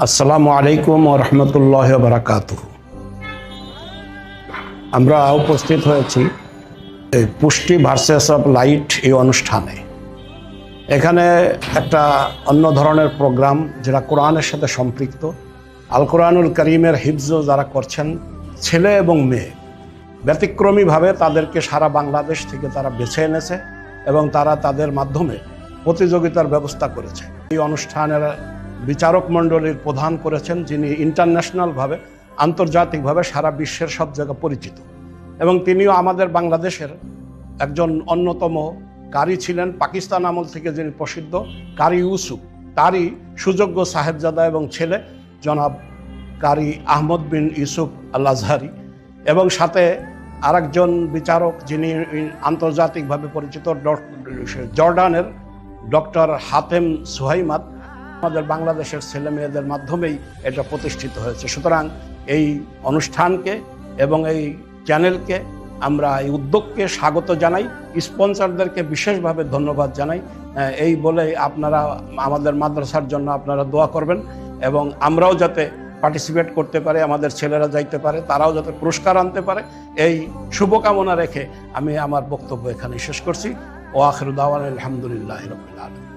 আসসালামু আলাইকুম ও রহমতুল্লাহ বারাকাত আমরা উপস্থিত হয়েছি এই পুষ্টি ভার্সেস অফ লাইট এই অনুষ্ঠানে। এখানে একটা অন্য ধরনের প্রোগ্রাম যেটা কোরআনের সাথে সম্পৃক্ত। আল কোরআনুল করিমের হিফজ যারা করছেন, ছেলে এবং মেয়ে, ব্যতিক্রমীভাবে তাদেরকে সারা বাংলাদেশ থেকে তারা বেছে এনেছে এবং তারা তাদের মাধ্যমে প্রতিযোগিতার ব্যবস্থা করেছে। এই অনুষ্ঠানের বিচারক মণ্ডলীর প্রধান করেছেন, যিনি ইন্টারন্যাশনালভাবে আন্তর্জাতিকভাবে সারা বিশ্বের সব জায়গায় পরিচিত। এবং তিনিও আমাদের বাংলাদেশের একজন অন্যতম কারি ছিলেন, পাকিস্তান আমল থেকে যিনি প্রসিদ্ধ, কারি ইউসুফ। তারই সুযোগ্য সাহেবজাদা এবং ছেলে জনাব কারি আহমদ বিন ইউসুফ আল আজহারি এবং সাথে আরেকজন বিচারক যিনি আন্তর্জাতিকভাবে পরিচিত জর্ডানের ডক্টর হাতেম সুহাইমাত। আমাদের বাংলাদেশের ছেলে মেয়েদের মাধ্যমেই এটা প্রতিষ্ঠিত হয়েছে। সুতরাং এই অনুষ্ঠানকে এবং এই চ্যানেলকে আমরা, এই উদ্যোগকে স্বাগত জানাই, স্পন্সরদেরকে বিশেষভাবে ধন্যবাদ জানাই। এই বলে আপনারা আমাদের মাদ্রাসার জন্য আপনারা দোয়া করবেন এবং আমরাও যাতে পার্টিসিপেট করতে পারে, আমাদের ছেলেরা যাইতে পারে, তারাও যাতে পুরস্কার আনতে পারে, এই শুভকামনা রেখে আমি আমার বক্তব্য এখানে শেষ করছি। ও আখরুদ্দাওয়ান আলহামদুলিল্লাহ রবিল আলম